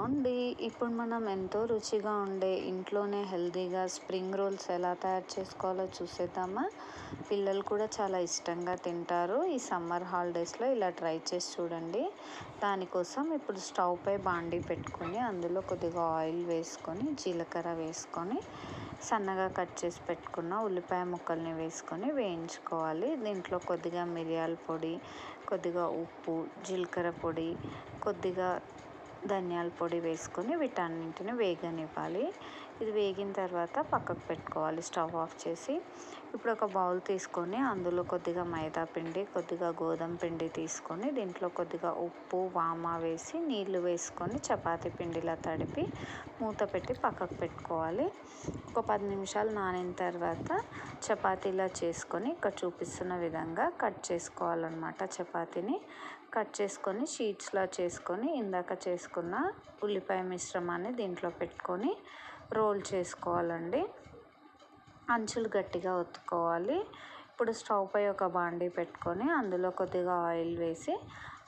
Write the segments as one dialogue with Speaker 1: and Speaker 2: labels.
Speaker 1: అండి ఇప్పుడు మనం ఎంతో రుచిగా ఉండే ఇంట్లోనే హెల్తీగా స్ప్రింగ్ రోల్స్ ఎలా తయారు చేసుకోవాలో చూసేద్దామా? పిల్లలు కూడా చాలా ఇష్టంగా తింటారు. ఈ సమ్మర్ హాలిడేస్లో ఇలా ట్రై చేసి చూడండి. దానికోసం ఇప్పుడు స్టవ్ పై బాండీ పెట్టుకొని అందులో కొద్దిగా ఆయిల్ వేసుకొని జీలకర్ర వేసుకొని సన్నగా కట్ చేసి పెట్టుకున్న ఉల్లిపాయ ముక్కల్ని వేసుకొని వేయించుకోవాలి. దీంట్లో కొద్దిగా మిరియాల పొడి కొద్దిగా ఉప్పు జీలకర్ర పొడి కొద్దిగా ధనియాల పొడి వేసుకొని వీటన్నింటిని వేగనివ్వాలి. ఇది వేగిన తర్వాత పక్కకు పెట్టుకోవాలి. స్టవ్ ఆఫ్ చేసి ఇప్పుడు ఒక బౌల్ తీసుకొని అందులో కొద్దిగా మైదా పిండి కొద్దిగా గోధుమ పిండి తీసుకొని దీంట్లో కొద్దిగా ఉప్పు వామ వేసి నీళ్ళు వేసుకొని చపాతీ పిండిలా తడిపి మూత పెట్టి పక్కకు పెట్టుకోవాలి. ఒక పది నిమిషాలు నానిన తర్వాత చపాతీలా చేసుకొని ఇక్కడ చూపిస్తున్న విధంగా కట్ చేసుకోవాలన్నమాట చపాతీని. కట్ చేసుకొని షీట్స్లా చేసుకొని ఇందాక చేసుకున్న ఉల్లిపాయ మిశ్రమాన్ని దీంట్లో పెట్టుకొని రోల్ చేసుకోవాలండి. అంచులు గట్టిగా ఒత్తుకోవాలి. ఇప్పుడు స్టవ్ పై ఒక బాండీ పెట్టుకొని అందులో కొద్దిగా ఆయిల్ వేసి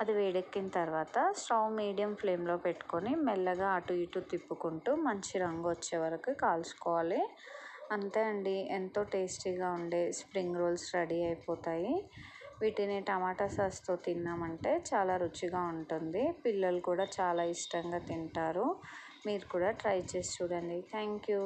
Speaker 1: అది వేడెక్కిన తర్వాత స్టవ్ మీడియం ఫ్లేమ్లో పెట్టుకొని మెల్లగా అటు ఇటు తిప్పుకుంటూ మంచి రంగు వచ్చే వరకు కాల్చుకోవాలి. అంతే అండి. ఎంతో టేస్టీగా ఉండే స్ప్రింగ్ రోల్స్ రెడీ అయిపోతాయి. వీటిని టమాటా సాస్తో తిన్నామంటే చాలా రుచిగా ఉంటుంది. పిల్లలు కూడా చాలా ఇష్టంగా తింటారు. మీరు కూడా ట్రై చేసి చూడండి. Thank you.